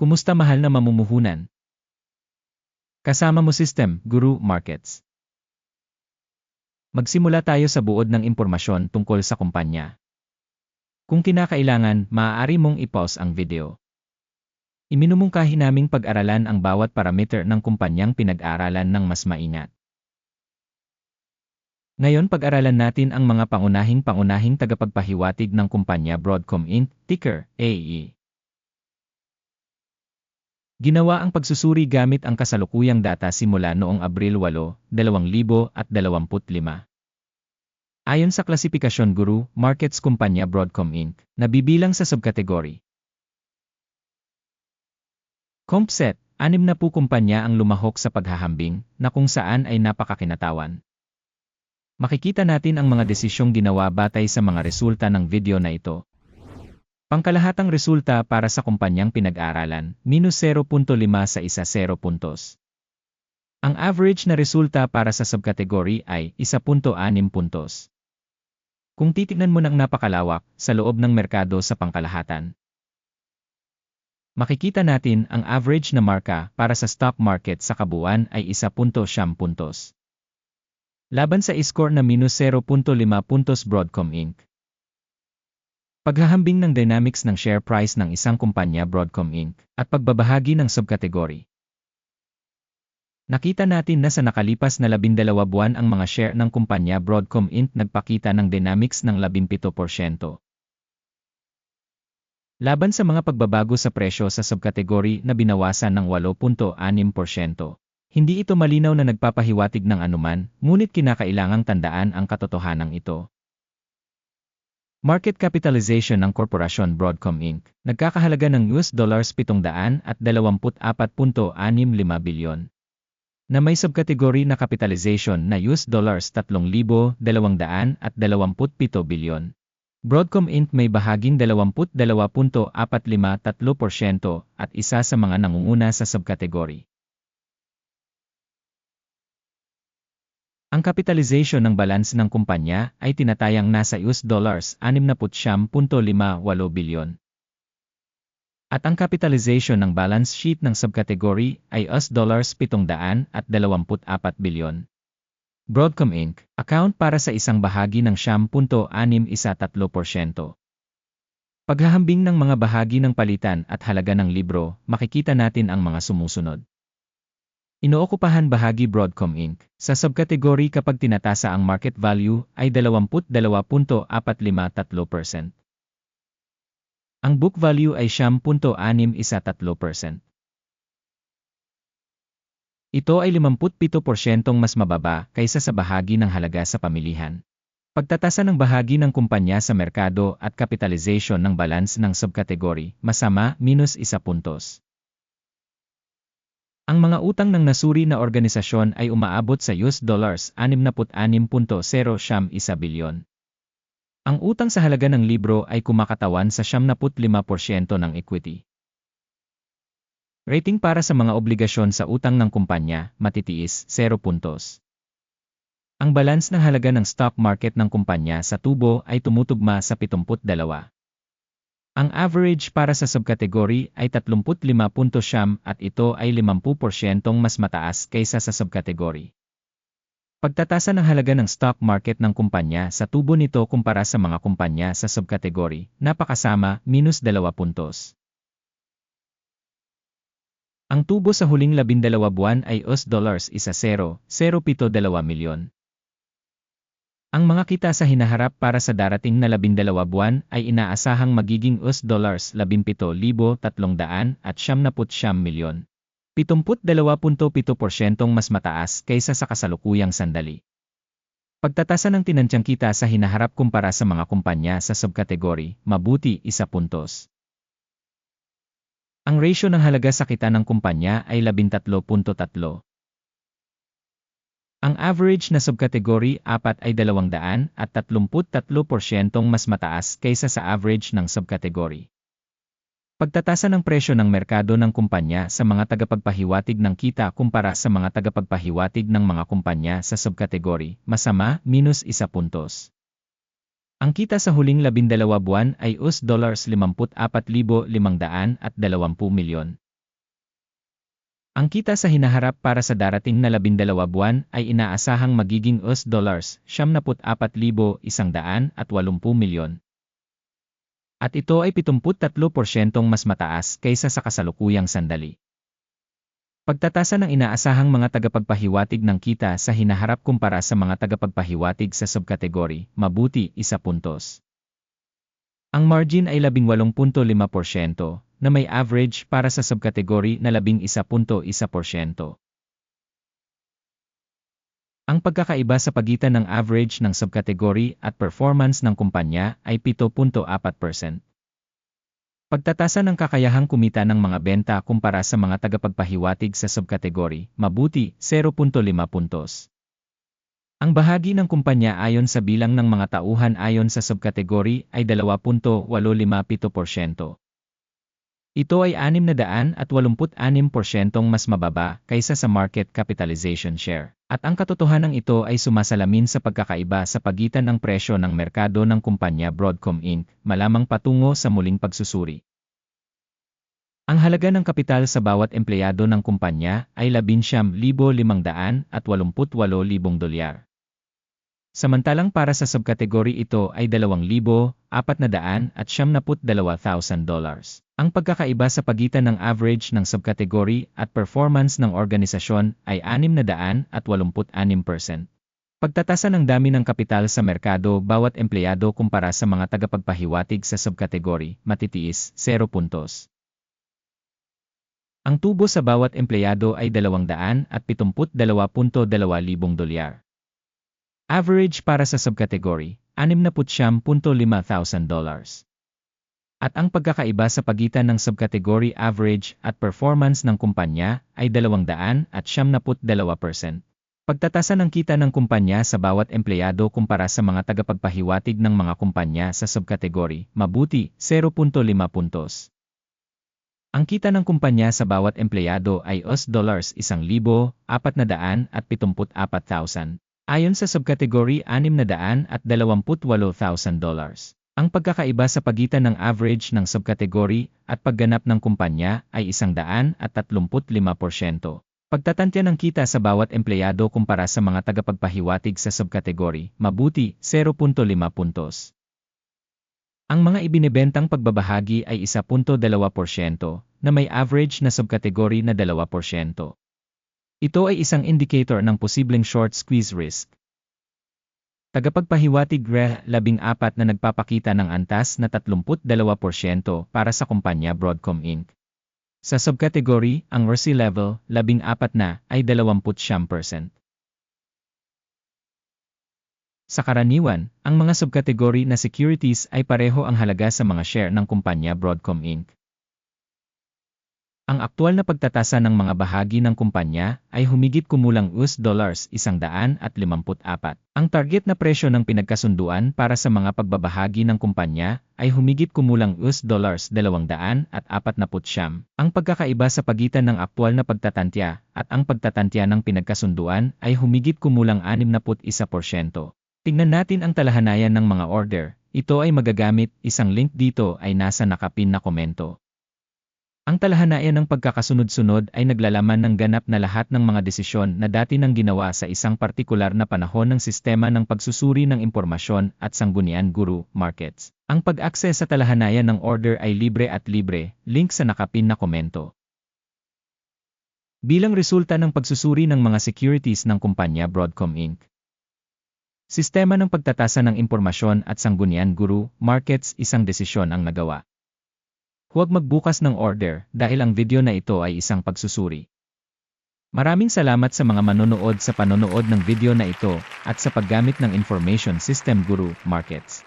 Kumusta mahal na mamumuhunan? Kasama mo System, Guru Markets. Magsimula tayo sa buod ng impormasyon tungkol sa kumpanya. Kung kinakailangan, maaari mong i-pause ang video. Iminumungkahi naming pag-aralan ang bawat parameter ng kumpanyang pinag-aralan ng mas maingat. Ngayon pag-aralan natin ang mga pangunahing pangunahing tagapagpahiwatig ng kumpanya Broadcom Inc., ticker AE. Ginawa ang pagsusuri gamit ang kasalukuyang data simula noong Abril 8, 2025. Ayon sa klasifikasyon guru, Markets Kumpanya Broadcom Inc., nabibilang sa subkategory. Compset, anim na po kumpanya ang lumahok sa paghahambing, na kung saan ay napakakinatawan. Makikita natin ang mga desisyong ginawa batay sa mga resulta ng video na ito. Pangkalahatang resulta para sa kumpanyang pinag-aralan, minus 0.5 sa isa 0 puntos. Ang average na resulta para sa subkategory ay 1.6 puntos. Kung titignan mo ng napakalawak sa loob ng merkado sa pangkalahatan, makikita natin ang average na marka para sa stock market sa kabuuan ay 1.7 puntos. Laban sa score na minus 0.5 puntos Broadcom Inc. Paghahambing ng dynamics ng share price ng isang kumpanya Broadcom Inc. at pagbabahagi ng subkategory. Nakita natin na sa nakalipas na 12 buwan ang mga share ng kumpanya Broadcom Inc. nagpakita ng dynamics ng 17%. Laban sa mga pagbabago sa presyo sa subkategory na binawasan ng 8.6%. Hindi ito malinaw na nagpapahiwatig ng anuman, ngunit kinakailangang tandaan ang katotohanan ito. Market capitalization ng Korporasyon Broadcom Inc. nagkakahalaga ng US dollars 724.65 bilyon na may subkategory na capitalization na US dollars 3,227 bilyon. Broadcom Inc. may bahaging 22.453% at isa sa mga nangunguna sa subkategory. Ang kapitalization ng balance ng kumpanya ay tinatayang nasa US dollars 60.58 bilyon. At ang capitalization ng balance sheet ng subcategory ay US dollars 724 bilyon. Broadcom Inc. account para sa isang bahagi ng 10.613%. Paghahambing ng mga bahagi ng palitan at halaga ng libro, makikita natin ang mga sumusunod. Inookupahan bahagi Broadcom Inc. Sa subkategory kapag tinatasa ang market value ay 22.453%. Ang book value ay 10.613%. Ito ay 57% mas mababa kaysa sa bahagi ng halaga sa pamilihan. Pagtatasa ng bahagi ng kumpanya sa merkado at capitalization ng balance ng subkategory, masama, minus isa puntos. Ang mga utang ng nasuri na organisasyon ay umaabot sa US dollars 66.01 bilyon. Ang utang sa halaga ng libro ay kumakatawan sa 75% ng equity. Rating para sa mga obligasyon sa utang ng kumpanya, matitiis, 0 puntos. Ang balance ng halaga ng stock market ng kumpanya sa tubo ay tumutugma sa 72. Ang average para sa subkategory ay 35.7 at ito ay 50% mas mataas kaysa sa subkategory. Pagtatasa ng halaga ng stock market ng kumpanya sa tubo nito kumpara sa mga kumpanya sa subkategory, napakasama, minus 2 puntos. Ang tubo sa huling 12 buwan ay US dollars isa 0, 0.72 milyon. Ang mga kita sa hinaharap para sa darating na 12 buwan ay inaasahang magiging US dollars 17,300 at 79 milyon. 72.7% mas mataas kaysa sa kasalukuyang sandali. Pagtatasa ng tinantyang kita sa hinaharap kumpara sa mga kumpanya sa subkategory, mabuti isa puntos. Ang ratio ng halaga sa kita ng kumpanya ay 13.3. Ang average na subkategory 4 ay 200 at 33% mas mataas kaysa sa average ng subkategory. Pagtatasa ng presyo ng merkado ng kumpanya sa mga tagapagpahiwatig ng kita kumpara sa mga tagapagpahiwatig ng mga kumpanya sa subkategory, masama, minus isa puntos. Ang kita sa huling 12 buwan ay US dollars 54,500 at 20 milyon. Ang kita sa hinaharap para sa darating na labindalawa buwan ay inaasahang magiging US dollars 74,180 milyon. At ito ay 73% mas mataas kaysa sa kasalukuyang sandali. Pagtatasa ng inaasahang mga tagapagpahiwatig ng kita sa hinaharap kumpara sa mga tagapagpahiwatig sa subkategory, mabuti, isa puntos. Ang margin ay 18.5% na may average para sa subkategory na 11.1%. Ang pagkakaiba sa pagitan ng average ng subkategory at performance ng kumpanya ay 7.4%. Pagtatasa ng kakayahang kumita ng mga benta kumpara sa mga tagapagpahiwatig sa subkategory, mabuti, 0.5 puntos. Ang bahagi ng kumpanya ayon sa bilang ng mga tauhan ayon sa subkategory ay 2.857%. Ito ay 686% mas mababa kaysa sa market capitalization share. At ang katotohanan ito ay sumasalamin sa pagkakaiba sa pagitan ng presyo ng merkado ng kumpanya Broadcom Inc. malamang patungo sa muling pagsusuri. Ang halaga ng kapital sa bawat empleyado ng kumpanya ay 11,588,000 dolyar. Samantalang para sa subkategory ito ay 2,472,000 dollars. Ang pagkakaiba sa pagitan ng average ng subkategory at performance ng organisasyon ay 686%. Pagtatasa ng dami ng kapital sa merkado bawat empleyado kumpara sa mga tagapagpahiwatig sa subkategory, matitiis, 0 puntos. Ang tubo sa bawat empleyado ay 272.2 libong dolyar. Average para sa subkategory, 69.5 thousand dollars. At ang pagkakaiba sa pagitan ng subkategory average at performance ng kumpanya ay 272%. Pagtatasa ng kita ng kumpanya sa bawat empleyado kumpara sa mga tagapagpahiwatig ng mga kumpanya sa subkategory, mabuti, 0.5 puntos. Ang kita ng kumpanya sa bawat empleyado ay US dollars 1,474,000 Ayon sa subkategory 628,000 dollars. Ang pagkakaiba sa pagitan ng average ng subkategory at pagganap ng kumpanya ay 135%. Pagtatantya ng kita sa bawat empleyado kumpara sa mga tagapagpahiwatig sa subkategory, mabuti, 0.5 puntos. Ang mga ibinebentang pagbabahagi ay 1.2% na may average na subkategory na 2%. Ito ay isang indicator ng posibleng short squeeze risk. Tagapagpahiwatig RE 14 na nagpapakita ng antas na 32% para sa kumpanya Broadcom Inc. Sa subcategory, ang RSI level, 14 na, ay 20%. Sa karaniwan, ang mga subcategory na securities ay pareho ang halaga sa mga share ng kumpanya Broadcom Inc. Ang aktual na pagtatasa ng mga bahagi ng kumpanya ay humigit kumulang US dollars 154. Ang target na presyo ng pinagkasunduan para sa mga pagbabahagi ng kumpanya ay humigit kumulang US dollars 249. Ang pagkakaiba sa pagitan ng aktual na pagtatantya at ang pagtatantya ng pinagkasunduan ay humigit kumulang 61%. Tingnan natin ang talahanayan ng mga order. Ito ay magagamit, isang link dito ay nasa nakapin na komento. Ang talahanayan ng pagkakasunod-sunod ay naglalaman ng ganap na lahat ng mga desisyon na dati nang ginawa sa isang partikular na panahon ng sistema ng pagsusuri ng impormasyon at sanggunian guru markets. Ang pag-access sa talahanayan ng order ay libre at libre, link sa nakapin na komento. Bilang resulta ng pagsusuri ng mga securities ng kumpanya Broadcom Inc. Sistema ng pagtatasa ng impormasyon at sanggunian guru markets isang desisyon ang nagawa. Huwag magbukas ng order dahil ang video na ito ay isang pagsusuri. Maraming salamat sa mga manonood sa panonood ng video na ito at sa paggamit ng Information System Guru Markets.